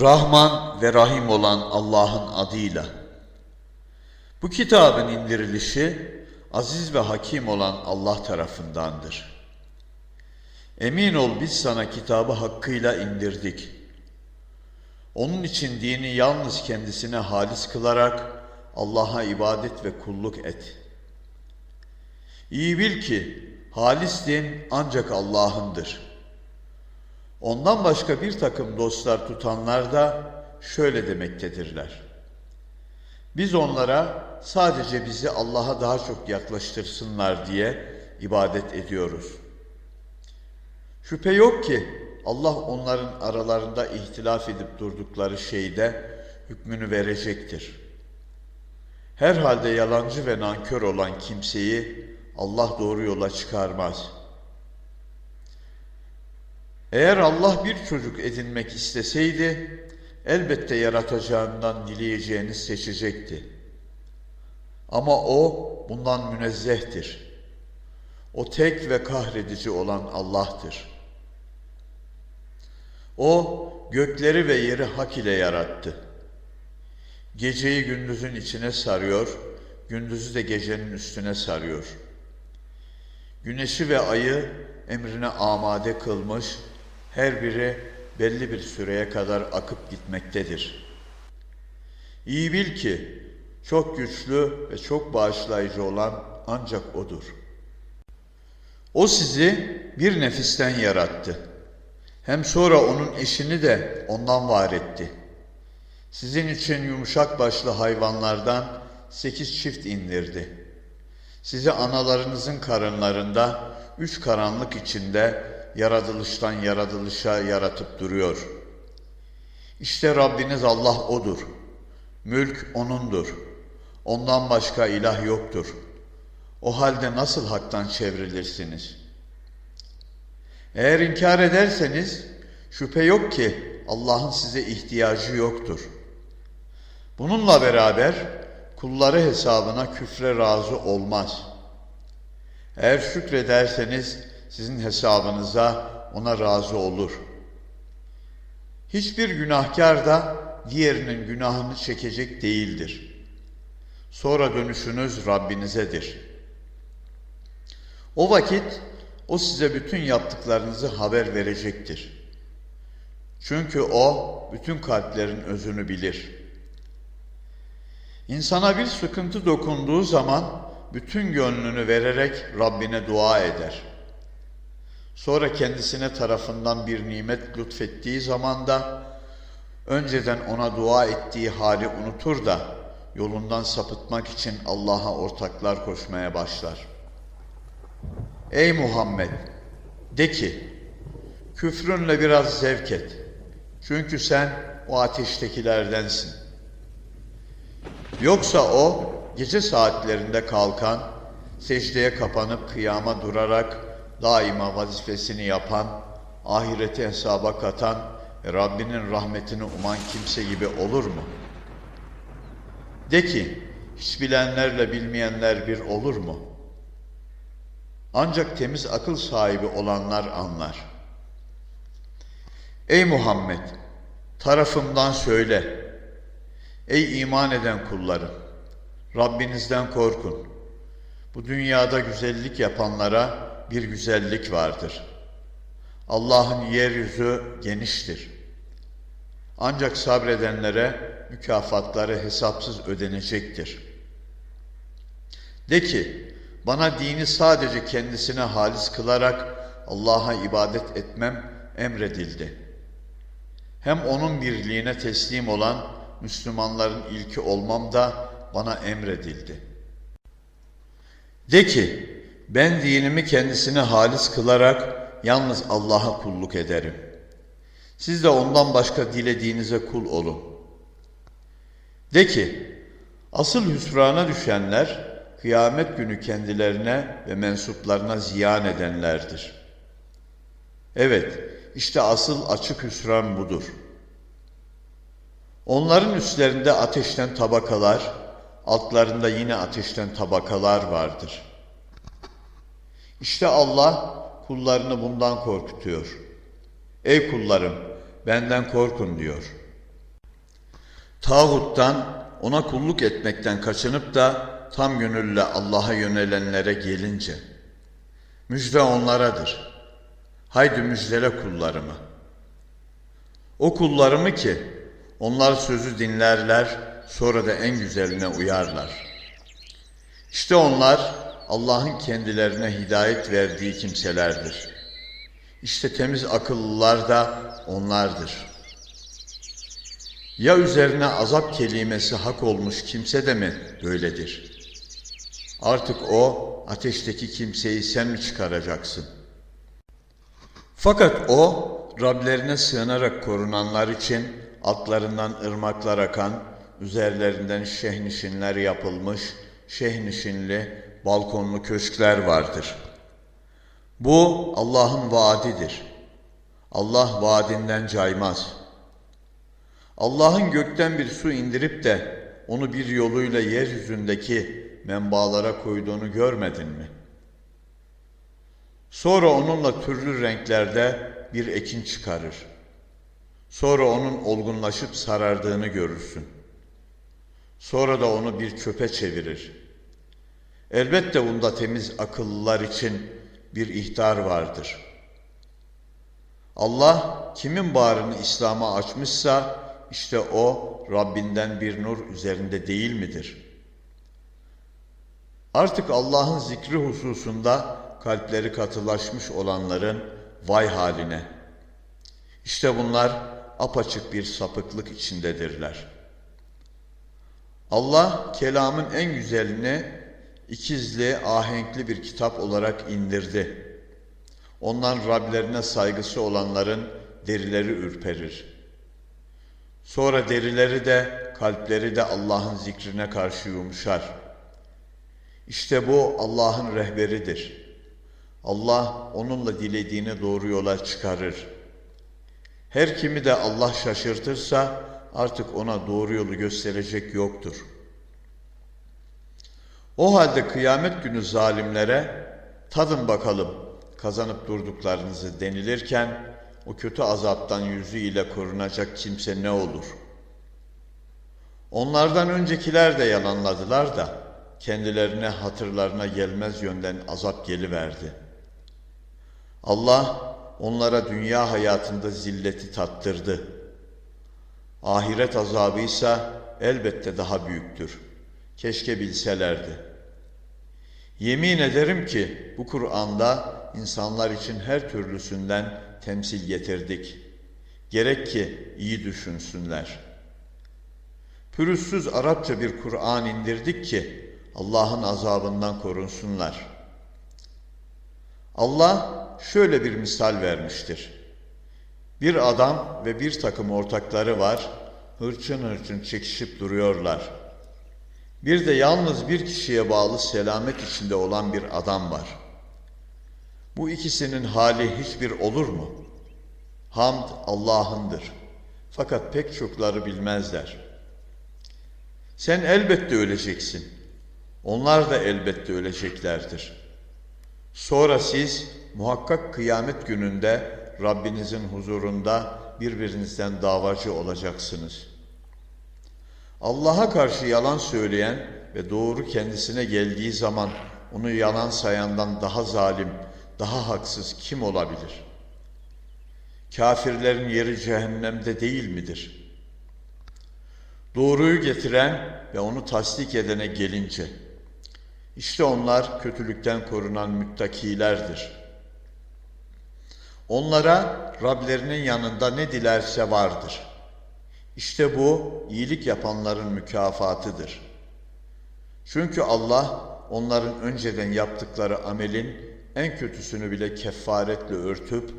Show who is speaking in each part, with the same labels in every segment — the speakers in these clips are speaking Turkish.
Speaker 1: Rahman ve Rahim olan Allah'ın adıyla. Bu kitabın indirilişi aziz ve hakim olan Allah tarafındandır. Emin ol biz sana kitabı hakkıyla indirdik. Onun için dini yalnız kendisine halis kılarak Allah'a ibadet ve kulluk et. İyi bil ki halis din ancak Allah'ındır. Ondan başka bir takım dostlar tutanlar da şöyle demektedirler. Biz onlara sadece bizi Allah'a daha çok yaklaştırsınlar diye ibadet ediyoruz. Şüphe yok ki Allah onların aralarında ihtilaf edip durdukları şeyde hükmünü verecektir. Herhalde yalancı ve nankör olan kimseyi Allah doğru yola çıkarmaz. Eğer Allah bir çocuk edinmek isteseydi, elbette yaratacağından dileyeceğini seçecekti. Ama o bundan münezzehtir. O tek ve kahredici olan Allah'tır. O gökleri ve yeri hak ile yarattı. Geceyi gündüzün içine sarıyor, gündüzü de gecenin üstüne sarıyor. Güneşi ve ayı emrine amade kılmış, her biri belli bir süreye kadar akıp gitmektedir. İyi bil ki çok güçlü ve çok bağışlayıcı olan ancak O'dur. O sizi bir nefisten yarattı. Hem sonra onun eşini de ondan var etti. Sizin için yumuşak başlı hayvanlardan sekiz çift indirdi. Sizi analarınızın karınlarında üç karanlık içinde yaratılıştan yaratılışa yaratıp duruyor. İşte Rabbiniz Allah O'dur. Mülk O'nundur. Ondan başka ilah yoktur. O halde nasıl haktan çevrilirsiniz? Eğer inkar ederseniz şüphe yok ki Allah'ın size ihtiyacı yoktur. Bununla beraber kulları hesabına küfre razı olmaz. Eğer şükrederseniz sizin hesabınıza ona razı olur. Hiçbir günahkar da diğerinin günahını çekecek değildir. Sonra dönüşünüz Rabbinizedir. O vakit o size bütün yaptıklarınızı haber verecektir. Çünkü o bütün kalplerin özünü bilir. İnsana bir sıkıntı dokunduğu zaman bütün gönlünü vererek Rabbine dua eder. Sonra kendisine tarafından bir nimet lütfettiği zaman da önceden ona dua ettiği hali unutur da yolundan sapıtmak için Allah'a ortaklar koşmaya başlar. Ey Muhammed! De ki, küfrünle biraz zevk et. Çünkü sen o ateştekilerdensin. Yoksa o gece saatlerinde kalkan, secdeye kapanıp kıyama durarak daima vazifesini yapan, ahireti hesaba katan Rabbinin rahmetini uman kimse gibi olur mu? De ki, hiç bilenlerle bilmeyenler bir olur mu? Ancak temiz akıl sahibi olanlar anlar. Ey Muhammed! Tarafımdan söyle. Ey iman eden kullarım! Rabbinizden korkun. Bu dünyada güzellik yapanlara bir güzellik vardır. Allah'ın yeryüzü geniştir. Ancak sabredenlere mükafatları hesapsız ödenecektir. De ki, bana dini sadece kendisine halis kılarak Allah'a ibadet etmem emredildi. Hem onun birliğine teslim olan Müslümanların ilki olmam da bana emredildi. De ki, ben dinimi kendisine halis kılarak yalnız Allah'a kulluk ederim. Siz de ondan başka dilediğinize kul olun. De ki, asıl hüsrana düşenler, kıyamet günü kendilerine ve mensuplarına ziyan edenlerdir. Evet, işte asıl açık hüsran budur. Onların üstlerinde ateşten tabakalar, altlarında yine ateşten tabakalar vardır. İşte Allah kullarını bundan korkutuyor. Ey kullarım, benden korkun diyor. Tağuttan, ona kulluk etmekten kaçınıp da tam gönülle Allah'a yönelenlere gelince, müjde onlaradır. Haydi müjdele kullarımı. O kullarımı ki, onlar sözü dinlerler, sonra da en güzeline uyarlar. İşte onlar Allah'ın kendilerine hidayet verdiği kimselerdir. İşte temiz akıllılar da onlardır. Ya üzerine azap kelimesi hak olmuş kimse de mi böyledir? Artık o ateşteki kimseyi sen mi çıkaracaksın? Fakat o Rablerine sığınarak korunanlar için altlarından ırmaklar akan, üzerlerinden şehnişinler yapılmış, şehnişinli, balkonlu köşkler vardır. Bu Allah'ın vaadidir. Allah vaadinden caymaz. Allah'ın gökten bir su indirip de onu bir yoluyla yeryüzündeki menbalara koyduğunu görmedin mi? Sonra onunla türlü renklerde bir ekin çıkarır. Sonra onun olgunlaşıp sarardığını görürsün. Sonra da onu bir çöpe çevirir. Elbette bunda temiz akıllılar için bir ihtar vardır. Allah kimin bağrını İslam'a açmışsa işte o Rabbinden bir nur üzerinde değil midir? Artık Allah'ın zikri hususunda kalpleri katılaşmış olanların vay haline. İşte bunlar apaçık bir sapıklık içindedirler. Allah kelamın en güzelini ikizli, ahenkli bir kitap olarak indirdi. Ondan Rablerine saygısı olanların derileri ürperir. Sonra derileri de, kalpleri de Allah'ın zikrine karşı yumuşar. İşte bu Allah'ın rehberidir. Allah onunla dilediğini doğru yola çıkarır. Her kimi de Allah şaşırtırsa artık ona doğru yolu gösterecek yoktur. O halde kıyamet günü zalimlere tadın bakalım kazanıp durduklarınızı denilirken o kötü azaptan yüzü ile korunacak kimse ne olur? Onlardan öncekiler de yalanladılar da kendilerine hatırlarına gelmez yönden azap geliverdi. Allah onlara dünya hayatında zilleti tattırdı. Ahiret azabı ise elbette daha büyüktür. Keşke bilselerdi. Yemin ederim ki bu Kur'an'da insanlar için her türlüsünden temsil getirdik. Gerek ki iyi düşünsünler. Pürüzsüz Arapça bir Kur'an indirdik ki Allah'ın azabından korunsunlar. Allah şöyle bir misal vermiştir. Bir adam ve bir takım ortakları var, hırçın hırçın çekişip duruyorlar. Bir de yalnız bir kişiye bağlı selamet içinde olan bir adam var. Bu ikisinin hali hiçbir olur mu? Hamd Allah'ındır. Fakat pek çokları bilmezler. Sen elbette öleceksin. Onlar da elbette öleceklerdir. Sonra siz muhakkak kıyamet gününde Rabbinizin huzurunda birbirinizden davacı olacaksınız. Allah'a karşı yalan söyleyen ve doğru kendisine geldiği zaman onu yalan sayandan daha zalim, daha haksız kim olabilir? Kafirlerin yeri cehennemde değil midir? Doğruyu getiren ve onu tasdik edene gelince, işte onlar kötülükten korunan müttakilerdir. Onlara Rablerinin yanında ne dilerse vardır. İşte bu iyilik yapanların mükafatıdır. Çünkü Allah onların önceden yaptıkları amelin en kötüsünü bile kefaretle örtüp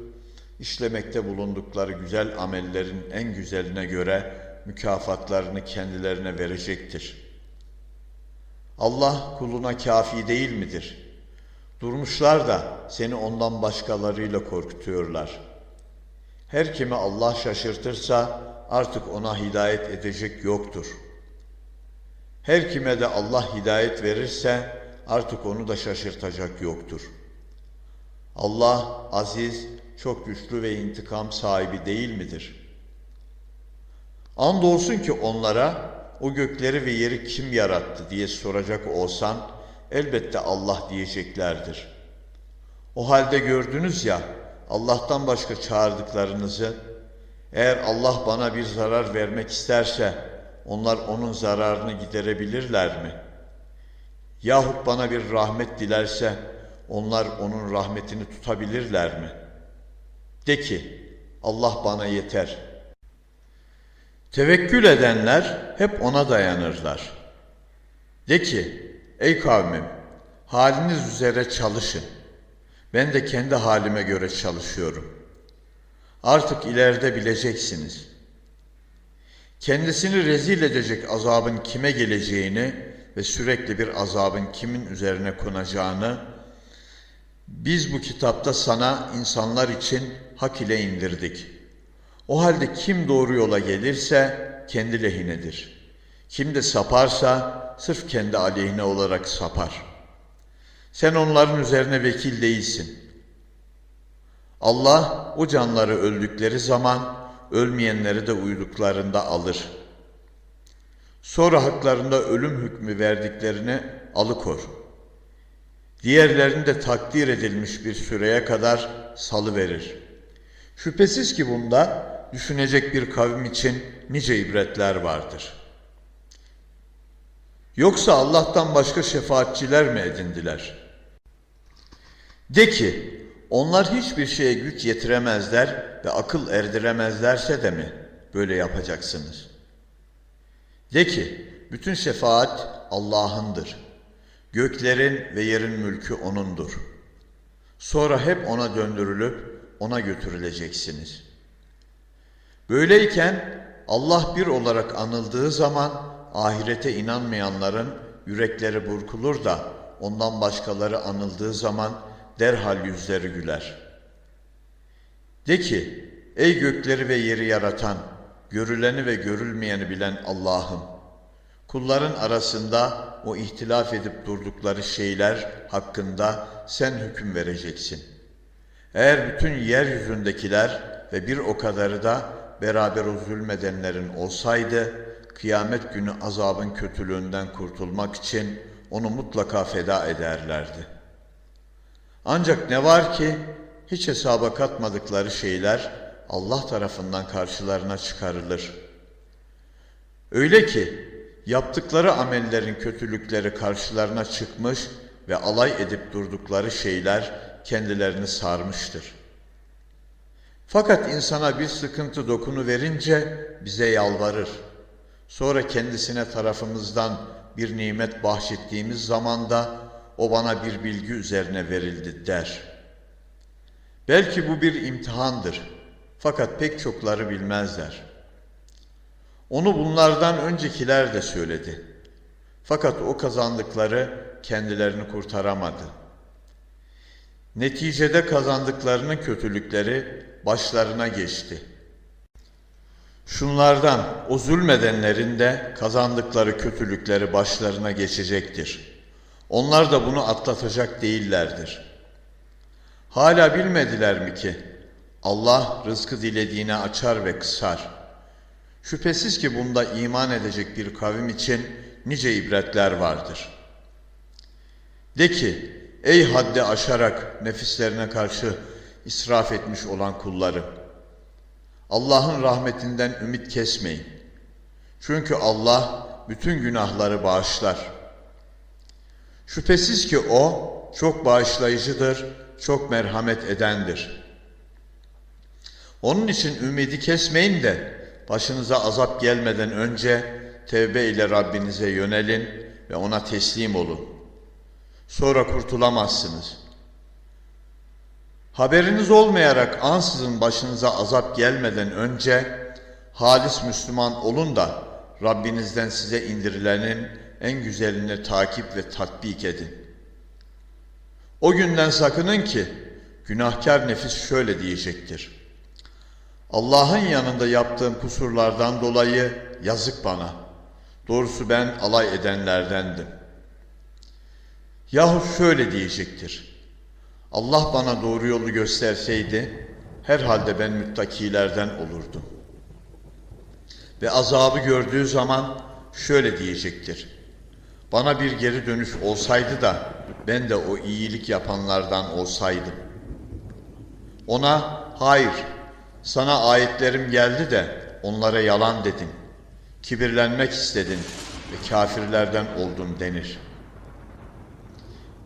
Speaker 1: işlemekte bulundukları güzel amellerin en güzeline göre mükafatlarını kendilerine verecektir. Allah kuluna kafi değil midir? Durmuşlar da seni ondan başkalarıyla korkutuyorlar. Her kimi Allah şaşırtırsa artık ona hidayet edecek yoktur. Her kime de Allah hidayet verirse artık onu da şaşırtacak yoktur.'' Allah aziz, çok güçlü ve intikam sahibi değil midir? Andolsun ki onlara o gökleri ve yeri kim yarattı diye soracak olsan elbette Allah diyeceklerdir. O halde gördünüz ya Allah'tan başka çağırdıklarınızı eğer Allah bana bir zarar vermek isterse onlar onun zararını giderebilirler mi? Yahut bana bir rahmet dilerse onlar onun rahmetini tutabilirler mi? De ki Allah bana yeter. Tevekkül edenler hep ona dayanırlar. De ki ey kavmim haliniz üzere çalışın. Ben de kendi halime göre çalışıyorum. Artık ileride bileceksiniz. Kendisini rezil edecek azabın kime geleceğini ve sürekli bir azabın kimin üzerine konacağını biz bu kitapta sana insanlar için hak ile indirdik. O halde kim doğru yola gelirse kendi lehinedir. Kim de saparsa sırf kendi aleyhine olarak sapar. Sen onların üzerine vekil değilsin. Allah o canları öldükleri zaman ölmeyenleri de uyuduklarında alır. Sonra haklarında ölüm hükmü verdiklerini alıkor. Diğerlerini de takdir edilmiş bir süreye kadar salı verir. Şüphesiz ki bunda düşünecek bir kavim için nice ibretler vardır. Yoksa Allah'tan başka şefaatçiler mi edindiler? De ki, onlar hiçbir şeye güç yetiremezler ve akıl erdiremezlerse de mi böyle yapacaksınız? De ki, bütün şefaat Allah'ındır. Göklerin ve yerin mülkü O'nundur. Sonra hep O'na döndürülüp O'na götürüleceksiniz. Böyleyken Allah bir olarak anıldığı zaman ahirete inanmayanların yürekleri burkulur da ondan başkaları anıldığı zaman derhal yüzleri güler. De ki, ey gökleri ve yeri yaratan, görüleni ve görülmeyeni bilen Allah'ım, kulların arasında o ihtilaf edip durdukları şeyler hakkında sen hüküm vereceksin. Eğer bütün yeryüzündekiler ve bir o kadarı da beraber o zulmedenlerin olsaydı, kıyamet günü azabın kötülüğünden kurtulmak için onu mutlaka feda ederlerdi. Ancak ne var ki hiç hesaba katmadıkları şeyler Allah tarafından karşılarına çıkarılır. Öyle ki yaptıkları amellerin kötülükleri karşılarına çıkmış ve alay edip durdukları şeyler kendilerini sarmıştır. Fakat insana bir sıkıntı dokunu verince bize yalvarır. Sonra kendisine tarafımızdan bir nimet bahşettiğimiz zaman da o bana bir bilgi üzerine verildi der. Belki bu bir imtihandır. Fakat pek çokları bilmezler. Onu bunlardan öncekiler de söyledi. Fakat o kazandıkları kendilerini kurtaramadı. Neticede kazandıklarının kötülükleri başlarına geçti. Şunlardan o zulmedenlerin de kazandıkları kötülükleri başlarına geçecektir. Onlar da bunu atlatacak değillerdir. Hala bilmediler mi ki Allah rızkı dilediğine açar ve kısar. Şüphesiz ki bunda iman edecek bir kavim için nice ibretler vardır. De ki, ey haddi aşarak nefislerine karşı israf etmiş olan kullarım, Allah'ın rahmetinden ümit kesmeyin. Çünkü Allah bütün günahları bağışlar. Şüphesiz ki O çok bağışlayıcıdır, çok merhamet edendir. Onun için ümidi kesmeyin de başınıza azap gelmeden önce tevbe ile Rabbinize yönelin ve ona teslim olun. Sonra kurtulamazsınız. Haberiniz olmayarak ansızın başınıza azap gelmeden önce halis Müslüman olun da Rabbinizden size indirilenin en güzelini takip ve tatbik edin. O günden sakının ki günahkar nefis şöyle diyecektir. Allah'ın yanında yaptığım kusurlardan dolayı yazık bana. Doğrusu ben alay edenlerdendim. Yahut şöyle diyecektir. Allah bana doğru yolu gösterseydi herhalde ben müttakilerden olurdum. ve azabı gördüğü zaman şöyle diyecektir. Bana bir geri dönüş olsaydı da ben de o iyilik yapanlardan olsaydım. Ona hayır sana ayetlerim geldi de onlara yalan dedin. Kibirlenmek istedin ve kafirlerden oldun denir.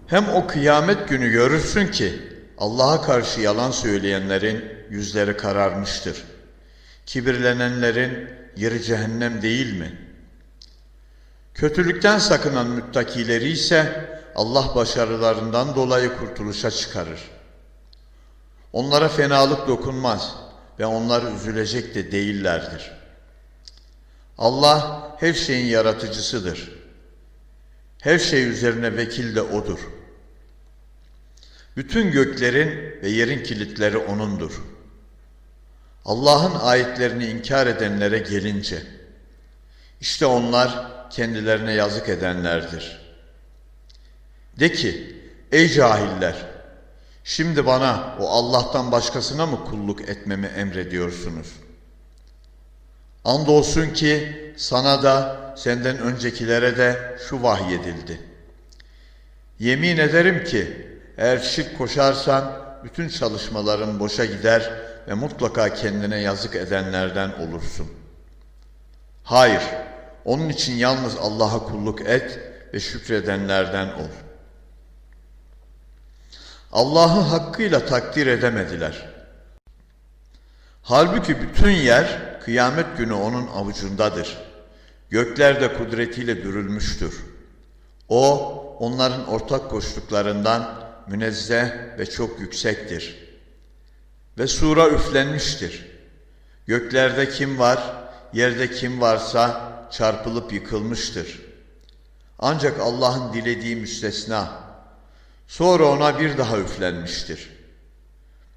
Speaker 1: Hem o kıyamet günü görürsün ki Allah'a karşı yalan söyleyenlerin yüzleri kararmıştır. Kibirlenenlerin yeri cehennem değil mi? Kötülükten sakınan müttakileri ise Allah başarılarından dolayı kurtuluşa çıkarır. Onlara fenalık dokunmaz ve onlar üzülecek de değillerdir. Allah her şeyin yaratıcısıdır. Her şey üzerine vekil de O'dur. Bütün göklerin ve yerin kilitleri O'nundur. Allah'ın ayetlerini inkar edenlere gelince, işte onlar kendilerine yazık edenlerdir. De ki, ey cahiller, şimdi bana o Allah'tan başkasına mı kulluk etmemi emrediyorsunuz? Andolsun ki sana da senden öncekilere de şu vahyedildi. Yemin ederim ki eğer şirk koşarsan bütün çalışmaların boşa gider ve mutlaka kendine yazık edenlerden olursun. Hayır, onun için yalnız Allah'a kulluk et ve şükredenlerden ol. Allah'ı hakkıyla takdir edemediler. Halbuki bütün yer kıyamet günü onun avucundadır. Gökler de kudretiyle dürülmüştür. O, onların ortak koştuklarından münezzeh ve çok yüksektir. Ve sura üflenmiştir. Göklerde kim var, yerde kim varsa çarpılıp yıkılmıştır. Ancak Allah'ın dilediği müstesna. Sonra ona bir daha üflenmiştir.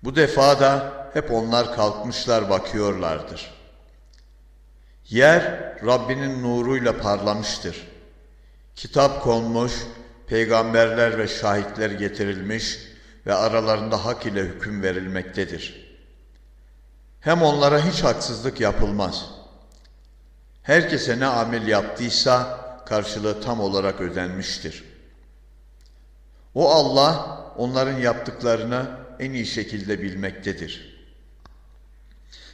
Speaker 1: Bu defa da hep onlar kalkmışlar bakıyorlardır. Yer Rabbinin nuruyla parlamıştır. Kitap konmuş, peygamberler ve şahitler getirilmiş ve aralarında hak ile hüküm verilmektedir. Hem onlara hiç haksızlık yapılmaz. Herkese ne amel yaptıysa karşılığı tam olarak ödenmiştir. O Allah onların yaptıklarını en iyi şekilde bilmektedir.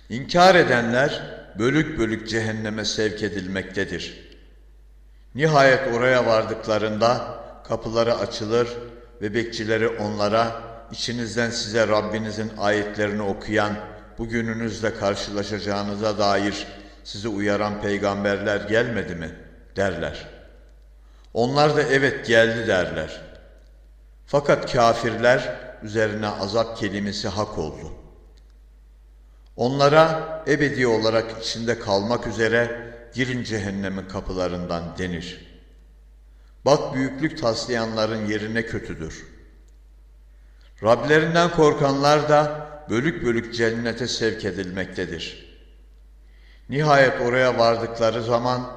Speaker 1: İnkar edenler bölük bölük cehenneme sevk edilmektedir. Nihayet oraya vardıklarında kapıları açılır ve bekçileri onlara içinizden size Rabbinizin ayetlerini okuyan bugününüzle karşılaşacağınıza dair sizi uyaran peygamberler gelmedi mi derler. Onlar da evet geldi derler. Fakat kafirler üzerine azap kelimesi hak oldu. Onlara ebedi olarak içinde kalmak üzere girin cehennemin kapılarından denir. Bak büyüklük taslayanların yerine kötüdür. Rablerinden korkanlar da bölük bölük cennete sevk edilmektedir. Nihayet oraya vardıkları zaman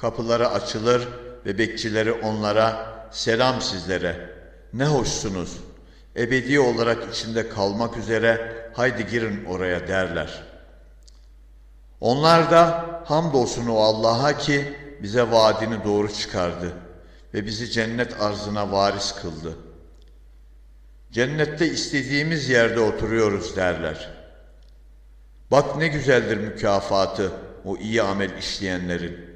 Speaker 1: kapıları açılır ve bekçileri onlara selam sizlere ne hoşsunuz ebedi olarak içinde kalmak üzere haydi girin oraya derler. Onlar da hamdolsun o Allah'a ki bize vaadini doğru çıkardı ve bizi cennet arzına varis kıldı. Cennette istediğimiz yerde oturuyoruz derler. Bak ne güzeldir mükafatı o iyi amel işleyenlerin.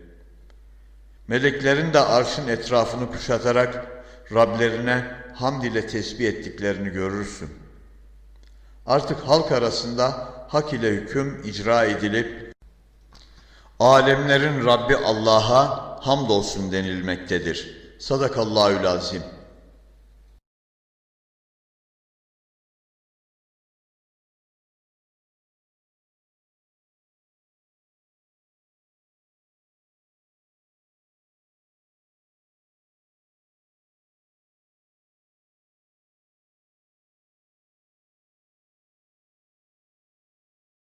Speaker 1: Meleklerin de arşın etrafını kuşatarak Rablerine hamd ile tesbih ettiklerini görürsün. Artık halk arasında hak ile hüküm icra edilip alemlerin Rabbi Allah'a hamdolsun denilmektedir. Sadakallahül azim.